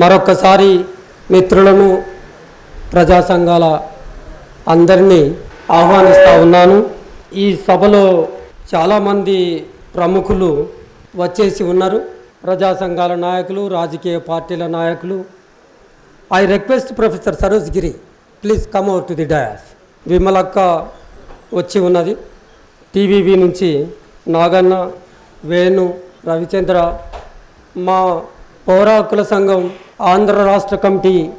మరొక్కసారి మిత్రులను ప్రజా సంఘాల అందరినీ ఆహ్వానిస్తూ ఉన్నాను. ఈ సభలో చాలామంది ప్రముఖులు వచ్చేసి ఉన్నారు. ప్రజా సంఘాల నాయకులు రాజకీయ పార్టీల నాయకులు. I request professor Saroj Giri please come out to the dais. Vimalakka వచ్చి ఉన్నది. టీవీవి నుంచి నాగన్న వేణు రవిచంద్ర మా పౌరాకుల సంఘం ఆంధ్ర రాష్ట్ర కమిటీ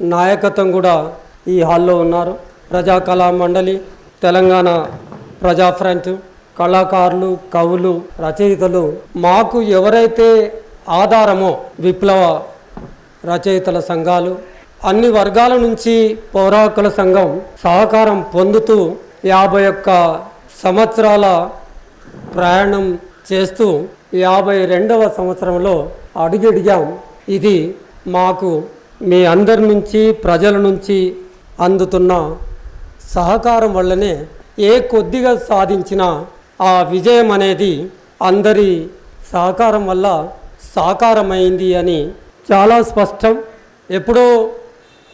నాయకత్వం కూడా ఈ హాల్లో ఉన్నారు. ప్రజా కళా మండలి తెలంగాణ ప్రజా ఫ్రంట్ కళాకారులు కవులు రచయితలు మాకు ఎవరైతే ఆధారమో విప్లవ రచయితల సంఘాలు అన్ని వర్గాల నుంచి పౌరాకుల సంఘం సహకారం పొందుతూ యాభై ఒక్క సంవత్సరాల ప్రయాణం చేస్తూ యాభై రెండవ సంవత్సరంలో అడుగడిగాం. ఇది మాకు మీ అందరి నుంచి ప్రజల నుంచి అందుతున్న సహకారం వల్లనే ఏ కొద్దిగా సాధించినా ఆ విజయం అనేది అందరి సహకారం వల్ల సాకారమైంది అని చాలా స్పష్టం. ఎప్పుడో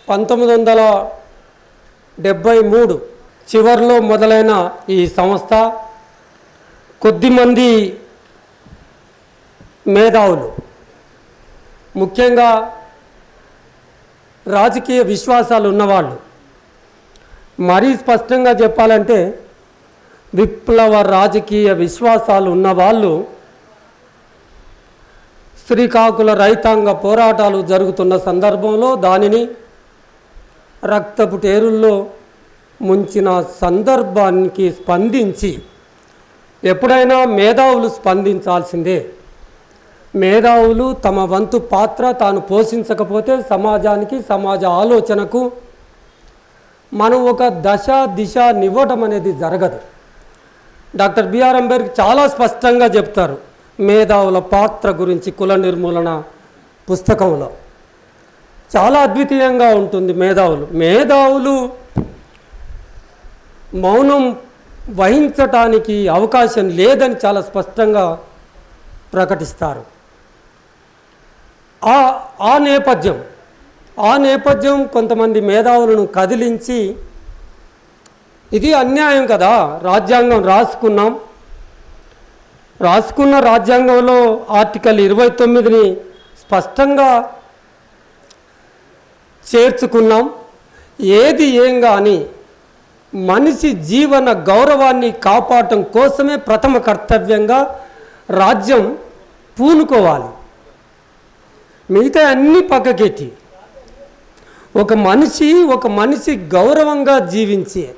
పంతొమ్మిది వందల డెబ్భై మూడు చివరిలో మొదలైన ఈ సంస్థ కొద్దిమంది మేధావులు ముఖ్యంగా రాజకీయ విశ్వాసాలు ఉన్నవాళ్ళు. మరీ స్పష్టంగా చెప్పాలంటే విప్లవ రాజకీయ విశ్వాసాలు ఉన్నవాళ్ళు శ్రీకాకుళ రైతాంగ పోరాటాలు జరుగుతున్న సందర్భంలో దానిని రక్తపు టేరుల్లో ముంచిన సందర్భానికి స్పందించి ఎప్పుడైనా మేధావులు స్పందించాల్సిందే. మేధావులు తమ వంతు పాత్ర తాను పోషించకపోతే సమాజానికి సమాజ ఆలోచనకు మనం ఒక దశ దిశ నివ్వటం అనేది జరగదు. డాక్టర్ బిఆర్ అంబేద్కర్ చాలా స్పష్టంగా చెప్తారు మేధావుల పాత్ర గురించి కుల నిర్మూలన పుస్తకంలో. చాలా అద్వితీయంగా ఉంటుంది మేధావులు. మేధావులు మౌనం వహించటానికి అవకాశం లేదని చాలా స్పష్టంగా ప్రకటిస్తారు. ఆ ఆ నేపథ్యం ఆ నేపథ్యం కొంతమంది మేధావులను కదిలించి ఇది అన్యాయం కదా రాజ్యాంగం రాసుకున్నాం. రాసుకున్న రాజ్యాంగంలో ఆర్టికల్ ఇరవై తొమ్మిదిని స్పష్టంగా చేర్చుకున్నాం. ఏది ఏం కానీ మనిషి జీవన గౌరవాన్ని కాపాడటం కోసమే ప్రథమ కర్తవ్యంగా రాజ్యం పూనుకోవాలి. మిగతా అన్ని పక్కకెట్టి ఒక మనిషి ఒక మనిషి గౌరవంగా జీవించే.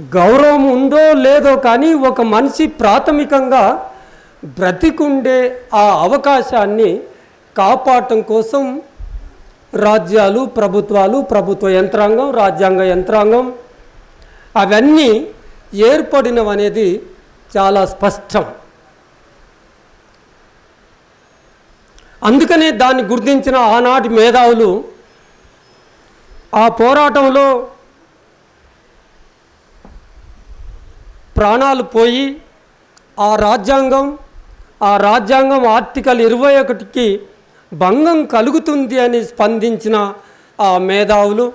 గౌరవం ఉందో లేదో కానీ ఒక మనిషి ప్రాథమికంగా బ్రతికుండే ఆ అవకాశాన్ని కాపాడటం కోసం రాజ్యాలు ప్రభుత్వాలు ప్రభుత్వ యంత్రాంగం రాజ్యాంగ యంత్రాంగం అవన్నీ ఏర్పడినవనేది చాలా స్పష్టం. అందుకనే దాన్ని గుర్తించిన ఆనాటి మేధావులు ఆ పోరాటంలో ప్రాణాలు పోయి ఆ రాజ్యాంగం ఆ రాజ్యాంగం ఆర్టికల్ ఇరవై ఒకటికి భంగం కలుగుతుంది అని స్పందించిన ఆ మేధావులు.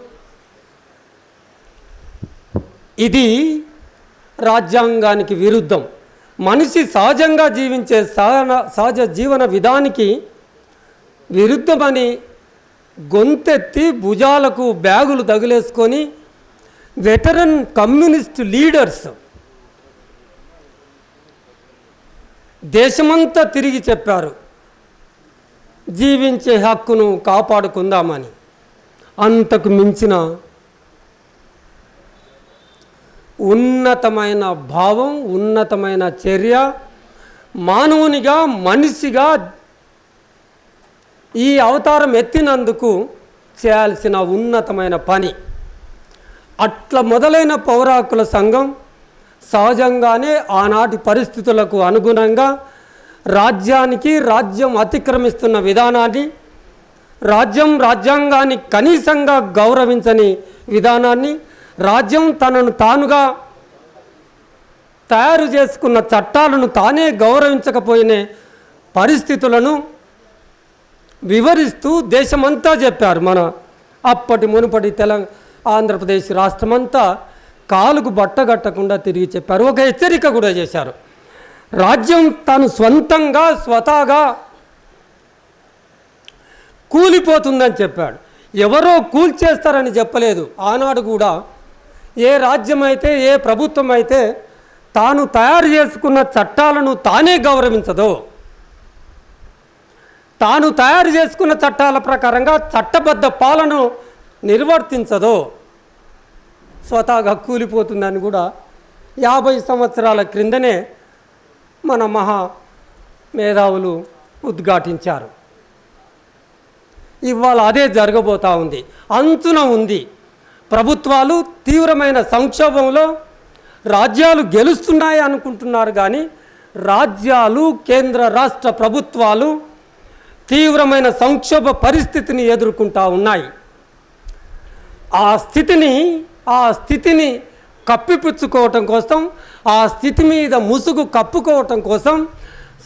ఇది రాజ్యాంగానికి విరుద్ధం. మనిషి సహజంగా జీవించే సహన సహజ జీవన విధానికి విరుద్ధమని గొంతెత్తి భుజాలకు బ్యాగులు తగిలేసుకొని వెటరన్ కమ్యూనిస్ట్ లీడర్స్ దేశమంతా తిరిగి చెప్పారు జీవించే హక్కును కాపాడుకుందామని. అంతకు మించిన ఉన్నతమైన భావం ఉన్నతమైన చర్య మానవునిగా మనిషిగా ఈ అవతారం ఎత్తినందుకు చేయాల్సిన ఉన్నతమైన పని. అట్లా మొదలైన పౌరాకుల సంఘం సహజంగానే ఆనాటి పరిస్థితులకు అనుగుణంగా రాజ్యానికి రాజ్యం అతిక్రమిస్తున్న విధానాన్ని రాజ్యం రాజ్యాంగాన్ని కనీసంగా గౌరవించని విధానాన్ని రాజ్యం తనను తానుగా తయారు చేసుకున్న చట్టాలను తానే గౌరవించకపోయిన పరిస్థితులను వివరిస్తూ దేశమంతా చెప్పారు మన అప్పటి మునుపటి తెలంగాణ ఆంధ్రప్రదేశ్ రాష్ట్రమంతా కాలుకు బట్టగట్టకుండా తిరిగి చెప్పారు. ఒక హెచ్చరిక కూడా చేశారు. రాజ్యం తాను స్వంతంగా స్వతహాగా కూలిపోతుందని చెప్పాడు. ఎవరో కూల్చేస్తారని చెప్పలేదు. ఆనాడు కూడా ఏ రాజ్యం అయితే ఏ ప్రభుత్వం అయితే తాను తయారు చేసుకున్న చట్టాలను తానే గౌరవించదో తాను తయారు చేసుకున్న చట్టాల ప్రకారంగా చట్టబద్ధ పాలన నిర్వర్తించదో. స్వతహాగా కూలిపోతుందని కూడా యాభై సంవత్సరాల క్రిందనే మన మహా మేధావులు ఉద్ఘాటించారు. ఇవాళ అదే జరగబోతా ఉంది. అంచున ఉంది. ప్రభుత్వాలు తీవ్రమైన సంక్షోభంలో రాజ్యాలు గెలుస్తున్నాయి అనుకుంటున్నారు కానీ రాజ్యాలు కేంద్ర రాష్ట్ర ప్రభుత్వాలు తీవ్రమైన సంక్షోభ పరిస్థితిని ఎదుర్కొంటా ఉన్నాయి. ఆ స్థితిని ఆ స్థితిని కప్పిపుచ్చుకోవటం కోసం ఆ స్థితి మీద ముసుగు కప్పుకోవటం కోసం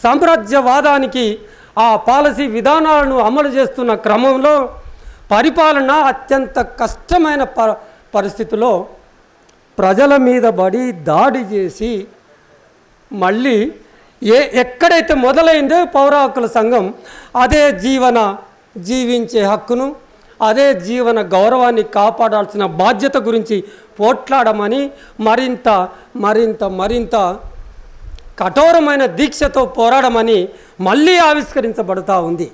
సామ్రాజ్యవాదానికి ఆ పాలసీ విధానాలను అమలు చేస్తున్న క్రమంలో పరిపాలన అత్యంత కష్టమైన ప పరిస్థితిలో ప్రజల మీద పడి దాడి చేసి మళ్ళీ ఏ ఎక్కడైతే మొదలైందో పౌర హక్కుల సంఘం అదే జీవన జీవించే హక్కును అదే జీవన గౌరవాన్ని కాపాడాల్సిన బాధ్యత గురించి పోట్లాడమని మరింత మరింత మరింత కఠోరమైన దీక్షతో పోరాడమని మళ్ళీ ఆవిష్కరించబడుతూ ఉంది.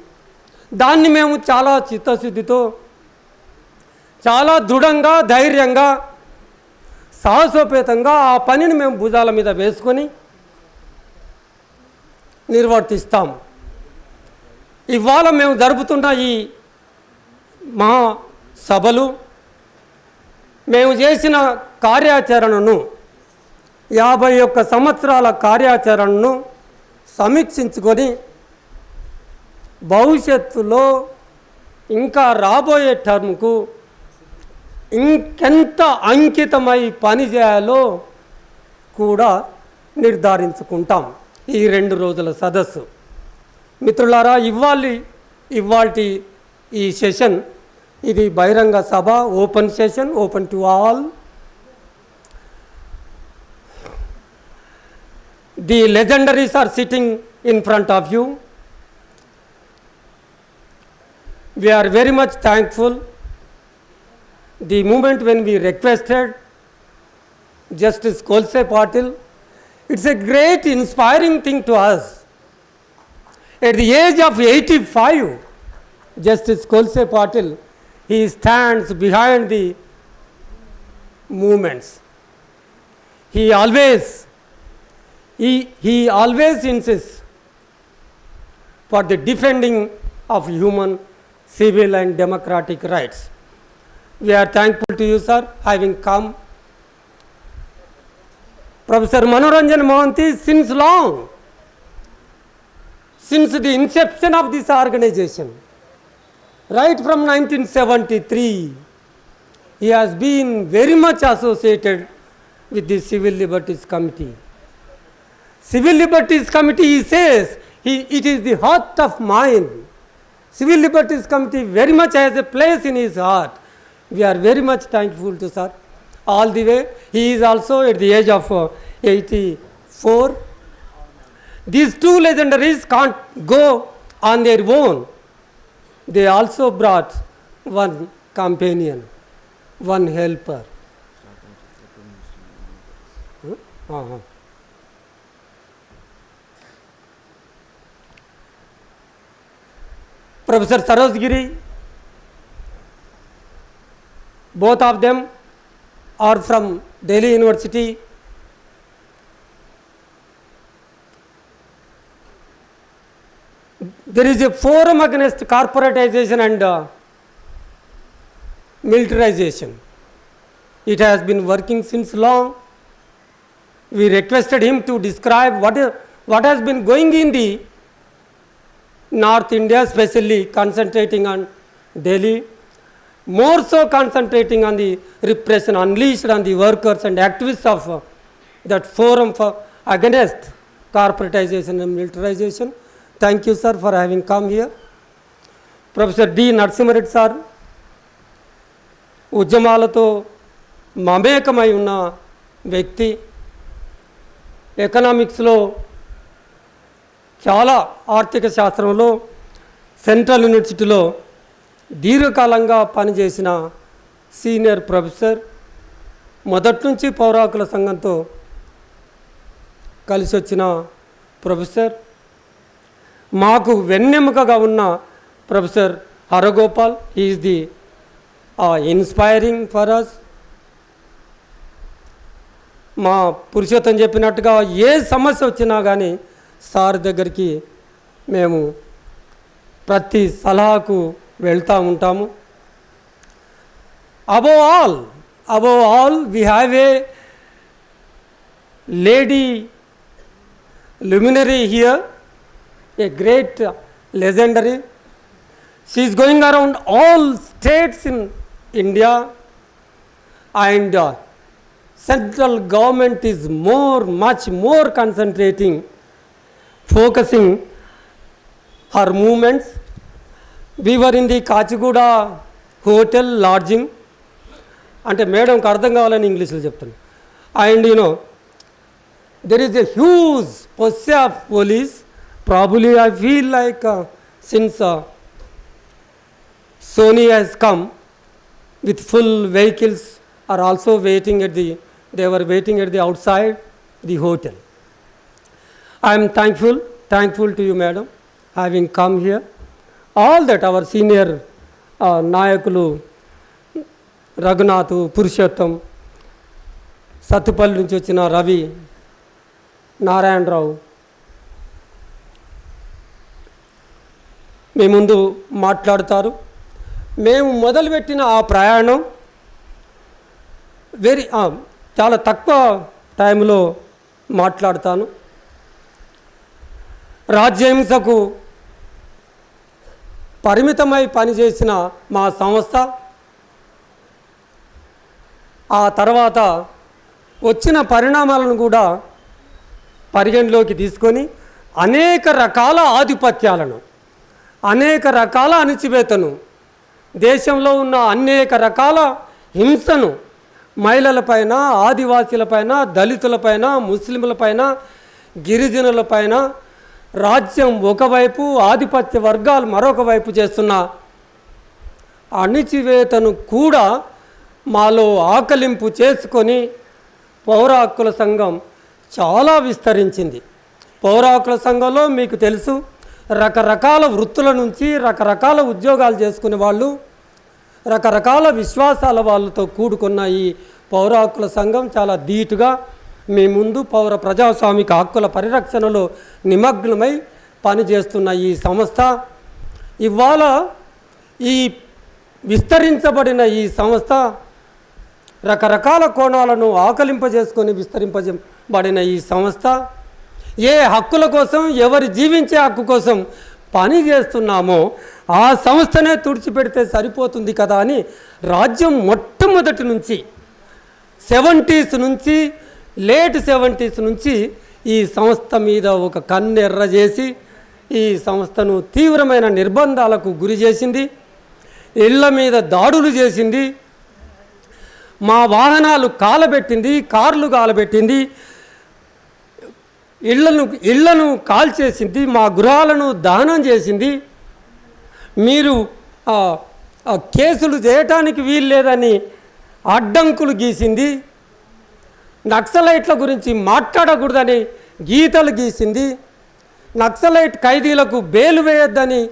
దాన్ని మేము చాలా చిత్తశుద్ధితో చాలా దృఢంగా ధైర్యంగా సాహసోపేతంగా ఆ పనిని మేము భుజాల మీద వేసుకొని నిర్వర్తిస్తాం. ఇవాళ మేము జరుపుతున్న ఈ మా సభలు మేము చేసిన కార్యాచరణను యాభై ఒక్క సంవత్సరాల కార్యాచరణను సమీక్షించుకొని భవిష్యత్తులో ఇంకా రాబోయే టర్మ్కు ఇంకెంత అంకితమై పనిచేయాలో కూడా నిర్ధారించుకుంటాం. ఈ రెండు రోజుల సదస్సు. మిత్రులారా ఇవ్వాలి ఇవాల్టి ఈ సెషన్ ఇది బహిరంగ సభ open session open to all. The legendaries are sitting in front of you. we are very much thankful the moment when we requested justice kolse patil it's a great inspiring thing to us at the age of 85 justice kolse patil he stands behind the movements he always he, he always insists for the defending of human, civil, and democratic rights. We are thankful to you, sir, having come. Professor Manoranjan Mohanty, since long, since the inception of this organization, right from 1973, he has been very much associated with the Civil Liberties Committee. Civil Liberties Committee, he says, he, it is the heart of mine. Civil Liberties Committee very much has a place in his heart. We are very much thankful to sir. All the way, he is also at the age of uh, 84. These two legendaries can't go on their own. They also brought one companion, one helper. Huh? Uh-huh. Professor Saroj Giri, both of them are from Delhi University. There is a forum against corporatization and uh, militarization. It has been working since long. We requested him to describe what, is, what has been going in the North India, especially concentrating on Delhi, more so concentrating on the repression unleashed on the workers and activists of uh, that forum for against corporatization and militarization. Thank you, sir, for having come here. Professor D Narasimha Reddy sir ఉద్యమాలతో మమేకమై ఉన్న వ్యక్తి ఎకనామిక్స్లో చాలా ఆర్థిక శాస్త్రంలో central యూనివర్సిటీలో దీర్ఘకాలంగా పనిచేసిన senior professor మొదటి నుంచి పౌరాకుల సంఘంతో కలిసి వచ్చిన ప్రొఫెసర్ మాకు వెన్నెముకగా ఉన్న professor Haragopal is the inspiring for us మా పురుషోత్తం చెప్పినట్టుగా ఏ సమస్య వచ్చినా కానీ సార్ దగ్గరికి మేము ప్రతి సలహాకు వెళ్తూ ఉంటాము above all above all we have a lady luminary here, a great uh, legendary. She is going around all states in India, and uh, central government is more, much more concentrating, focusing her movements. We were in the Kachiguda hotel lodging. అంటే మేడంకి అర్థం కావాలని ఇంగ్లీష్లో చెప్తాను and you know there is a huge posse of police. Probably, I feel like uh, since uh, Sony has come with full vehicles, are also waiting at the. They were waiting at the outside the hotel. I am thankful, thankful to you, madam, having All that our senior నాయకులు రఘునాథ్ పురుషోత్తం సత్తుపల్లి నుంచి వచ్చిన రవి నారాయణరావు మీ ముందు మాట్లాడుతారు. మేము మొదలుపెట్టిన ఆ ప్రయాణం very చాలా తక్కువ టైంలో మాట్లాడతాను. రాజ్యహింసకు పరిమితమై పనిచేసిన మా సంస్థ. ఆ తర్వాత వచ్చిన పరిణామాలను కూడా పరిగణలోకి తీసుకొని అనేక రకాల ఆధిపత్యాలను అనేక రకాల అణిచివేతను దేశంలో ఉన్న అనేక రకాల హింసను మహిళలపైన ఆదివాసీలపైన దళితులపైన ముస్లింలపైన గిరిజనులపైన రాజ్యం ఒకవైపు ఆధిపత్య వర్గాలు మరొక వైపు చేస్తున్న అణిచివేతను కూడా మాలో ఆకలింపు చేసుకొని పౌర హక్కుల సంఘం చాలా విస్తరించింది. పౌర హక్కుల సంఘంలో మీకు తెలుసు రకరకాల వృత్తుల నుంచి రకరకాల ఉద్యోగాలు చేసుకునే వాళ్ళు రకరకాల విశ్వాసాల వాళ్ళతో కూడుకున్న ఈ పౌర హక్కుల సంఘం చాలా ధీటుగా మీ ముందు పౌర ప్రజాస్వామిక హక్కుల పరిరక్షణలో నిమగ్నమై పనిచేస్తున్న ఈ సంస్థ ఇవాళ ఈ విస్తరించబడిన ఈ సంస్థ రకరకాల కోణాలను ఆకలింపజేసుకొని విస్తరింపబడిన ఈ సంస్థ ఏ హక్కుల కోసం ఎవరి జీవించే హక్కు కోసం పని చేస్తున్నామో ఆ సంస్థనే తుడిచిపెడితే సరిపోతుంది కదా అని రాజ్యం మొట్టమొదటి నుంచి సెవెంటీస్ నుంచి లేట్ సెవెంటీస్ నుంచి ఈ సంస్థ మీద ఒక కన్నెర్ర చేసి ఈ సంస్థను తీవ్రమైన నిర్బంధాలకు గురి చేసింది ఇళ్ళ మీద దాడులు చేసింది మా వాహనాలు కాలబెట్టింది కార్లు కాలబెట్టింది ఇళ్ళను ఇళ్ళను కాల్చేసింది మా గృహాలను దహనం చేసింది. మీరు కేసులు చేయటానికి వీలు లేదని అడ్డంకులు గీసింది. నక్సలైట్ల గురించి మాట్లాడకూడదని గీతలు గీసింది. నక్సలైట్ ఖైదీలకు బేలు వేయొద్దని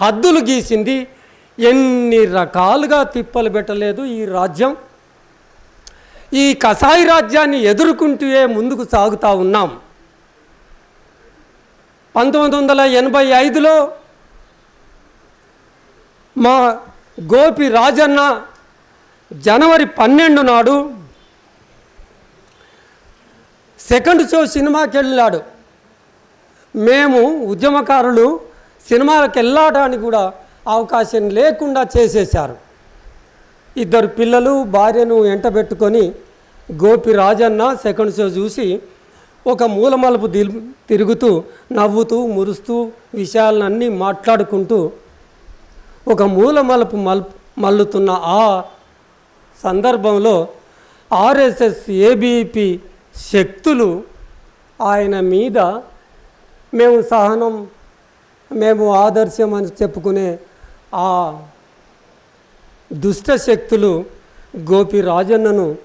హద్దులు గీసింది. ఎన్ని రకాలుగా తిప్పలు పెట్టలేదు ఈ రాజ్యం. ఈ కసాయి రాజ్యాన్ని ఎదుర్కొంటూ ముందుకు సాగుతూ ఉన్నాం. పంతొమ్మిది వందల ఎనభై ఐదులో మా గోపి రాజన్న జనవరి పన్నెండు నాడు సెకండ్ షో సినిమాకి వెళ్ళాడు. మేము ఉద్యమకారులు సినిమాలకు వెళ్ళడానికి కూడా అవకాశం లేకుండా చేసేశారు. ఇద్దరు పిల్లలు భార్యను ఎంటబెట్టుకొని గోపి రాజన్న సెకండ్ షో చూసి ఒక మూలమలుపు తిరుగుతూ నవ్వుతూ మురుస్తూ విషయాలన్నీ మాట్లాడుకుంటూ ఒక మూలమలుపు మలుపు మల్లుతున్న ఆ సందర్భంలో ఆర్ఎస్ఎస్ ఏబీపీ శక్తులు ఆయన మీద మేము సహనం మేము ఆదర్శం అని చెప్పుకునే ఆ దుష్ట శక్తులు గోపి రాజన్నను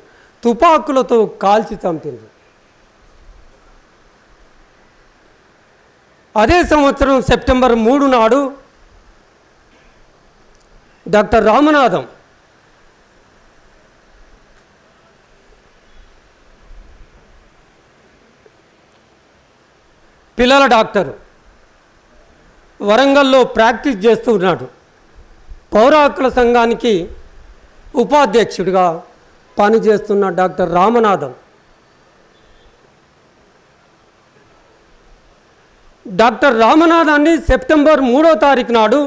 తుపాకులతో కాల్చి చంపింది. అదే సంవత్సరం సెప్టెంబర్ మూడు నాడు డాక్టర్ రామనాథం పిల్లల డాక్టరు. వరంగల్లో ప్రాక్టీస్ చేస్తూ ఉన్నాడు. పౌర హక్కుల సంఘానికి ఉపాధ్యక్షుడిగా పనిచేస్తున్న డాక్టర్ రామనాథం. డాక్టర్ రామనాథాన్ని సెప్టెంబర్ మూడో తారీఖు నాడు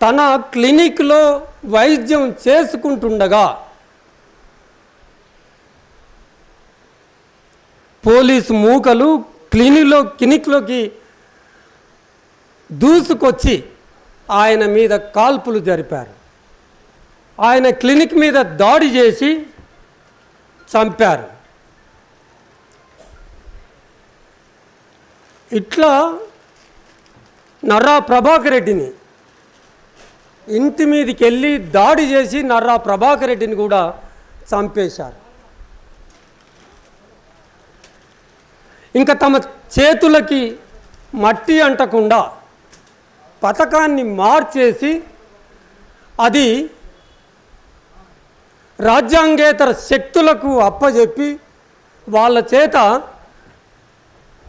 తన క్లినిక్లో వైద్యం చేసుకుంటుండగా పోలీసు మూకలు క్లినిక్లో క్లినిక్లోకి దూసుకొచ్చి ఆయన మీద కాల్పులు జరిపారు. ఆయన క్లినిక్ మీద దాడి చేసి చంపారు. ఇట్లా నర్రా ప్రభాకర్ రెడ్డిని ఇంటి మీదకి వెళ్ళి దాడి చేసి నర్రా ప్రభాకర్ రెడ్డిని కూడా చంపేశారు. ఇంకా తమ చేతులకి మట్టి అంటకుండా పథకాన్ని మార్చేసి అది రాజ్యాంగేతర శక్తులకు అప్పజెప్పి వాళ్ళ చేత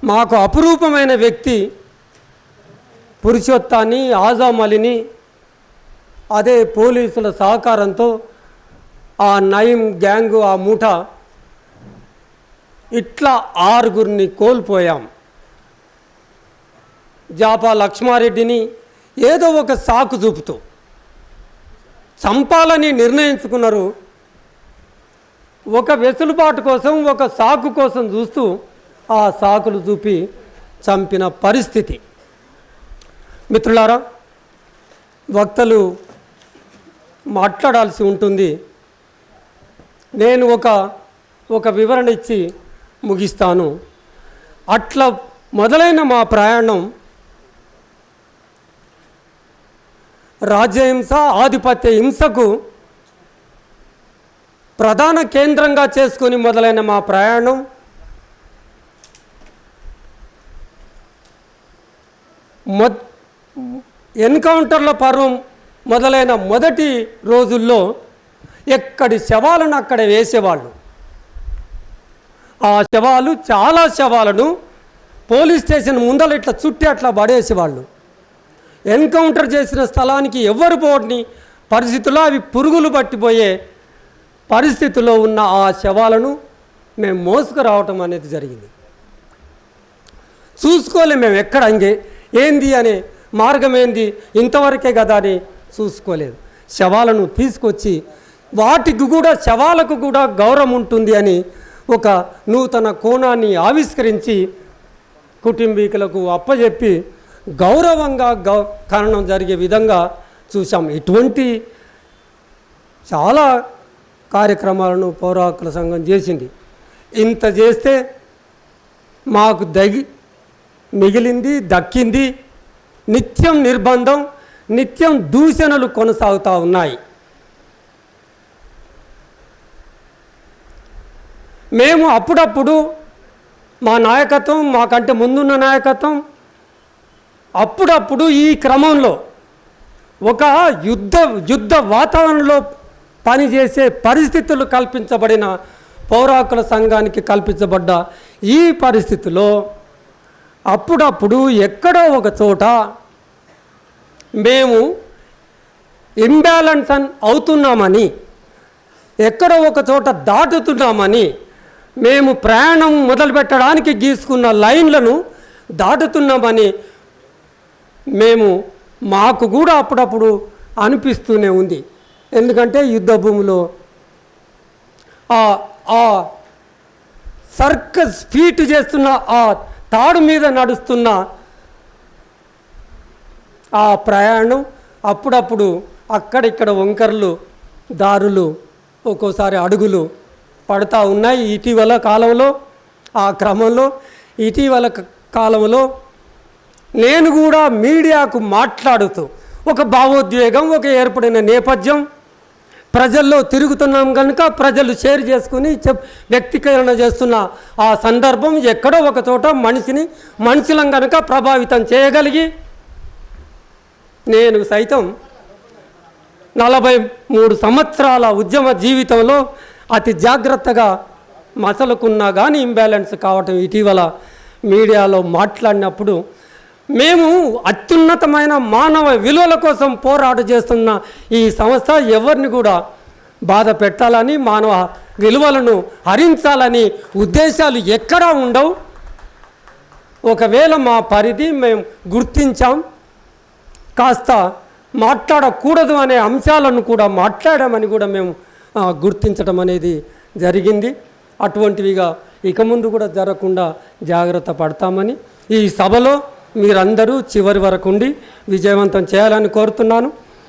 మాకు అపురూపమైన వ్యక్తి పురుషోత్తాన్ని ఆజామలిని అదే పోలీసుల సహకారంతో ఆ నయం గ్యాంగు ఆ మూట ఇట్లా ఆరుగురిని కోల్పోయాం. జాపా లక్ష్మారెడ్డిని ఏదో ఒక సాకు చూపుతూ చంపాలని నిర్ణయించుకున్నారు. ఒక వెసులుబాటు కోసం ఒక సాకు కోసం చూస్తూ ఆ సాకులు చూపి చంపిన పరిస్థితి. మిత్రులారా వక్తలు మాట్లాడాల్సి ఉంటుంది. నేను ఒక ఒక వివరణ ఇచ్చి ముగిస్తాను. అట్లా మొదలైన మా ప్రయాణం రాజ్యహింస ఆధిపత్య హింసకు ప్రధాన కేంద్రంగా చేసుకొని మొదలైన మా ప్రయాణం మొ ఎన్కౌంటర్ల పర్వం మొదలైన మొదటి రోజుల్లో ఎక్కడి శవాలను అక్కడ వేసేవాళ్ళు. ఆ శవాలు చాలా శవాలను పోలీస్ స్టేషన్ ముందర ఇట్లా చుట్టి అట్లా పడేసేవాళ్ళు. ఎన్కౌంటర్ చేసిన స్థలానికి ఎవరు పోని పరిస్థితుల్లో అవి పురుగులు పట్టిపోయే పరిస్థితిలో ఉన్న ఆ శవాలను మేము మోసుకురావటం అనేది జరిగింది. చూసుకోలే మేము ఎక్కడ అంగే ఏంది అనే మార్గం ఏంది ఇంతవరకే కదా అని చూసుకోలేదు. శవాలను తీసుకొచ్చి వాటికి కూడా శవాలకు కూడా గౌరవం ఉంటుంది అని ఒక నూతన కోణాన్ని ఆవిష్కరించి కుటుంబీకులకు అప్పజెప్పి గౌరవంగా గౌ కారణం జరిగే విధంగా చూసాం ఇటువంటి చాలా కార్యక్రమాలను పౌరాకుల సంఘం చేసింది. ఇంత చేస్తే మాకు దగి మిగిలింది దక్కింది. నిత్యం నిర్బంధం నిత్యం దూషణలు కొనసాగుతూ ఉన్నాయి. మేము అప్పుడప్పుడు మా నాయకత్వం మాకంటే ముందున్న నాయకత్వం అప్పుడప్పుడు ఈ క్రమంలో ఒక యుద్ధ యుద్ధ వాతావరణంలో పనిచేసే పరిస్థితులు కల్పించబడిన పౌరాకుల సంఘానికి కల్పించబడ్డ ఈ పరిస్థితిలో అప్పుడప్పుడు ఎక్కడో ఒక చోట మేము ఇంబ్యాలెన్స్ అవుతున్నామని ఎక్కడో ఒక చోట దాటుతున్నామని మేము ప్రయాణం మొదలుపెట్టడానికి గీసుకున్న లైన్లను దాటుతున్నామని మేము మాకు కూడా అప్పుడప్పుడు అనిపిస్తూనే ఉంది. ఎందుకంటే యుద్ధ భూమిలో ఆ ఆ సర్కస్ ఫీట్ చేస్తున్న ఆ తాడు మీద నడుస్తున్న ఆ ప్రయాణం అప్పుడప్పుడు అక్కడిక్కడ వంకర్లు దారులు ఒక్కోసారి అడుగులు పడతా ఉన్నాయి ఇటీవల కాలంలో ఆ క్రమంలో ఇటీవల కాలంలో నేను కూడా మీడియాకు మాట్లాడుతూ ఒక భావోద్వేగం ఒక ఏర్పడిన నేపథ్యం ప్రజల్లో తిరుగుతున్నాం కనుక ప్రజలు షేర్ చేసుకుని చెప్ వ్యక్తీకరణ చేస్తున్న ఆ సందర్భం ఎక్కడో ఒక చోట మనిషిని మనుషులం కనుక ప్రభావితం చేయగలిగి నేను సైతం నలభై మూడు సంవత్సరాల ఉద్యమ జీవితంలో అతి జాగ్రత్తగా మసలుకున్నా కానీ ఇంబ్యాలెన్స్ కావటం ఇటీవల మీడియాలో మాట్లాడినప్పుడు మేము అత్యున్నతమైన మానవ విలువల కోసం పోరాట చేస్తున్న ఈ సంస్థ ఎవరిని కూడా బాధ పెట్టాలని మానవ విలువలను హరించాలని ఉద్దేశాలు ఎక్కడా ఉండవు. ఒకవేళ మా పరిధి మేము గుర్తించాం కాస్త మాట్లాడకూడదు అనే అంశాలను కూడా మాట్లాడామని కూడా మేము గుర్తించడం అనేది జరిగింది. అటువంటివిగా ఇక ముందు కూడా జరగకుండా జాగ్రత్త పడతామని ఈ సభలో మీరందరూ చివరి వరకు ఉండి విజయవంతం చేయాలని కోరుతున్నాను.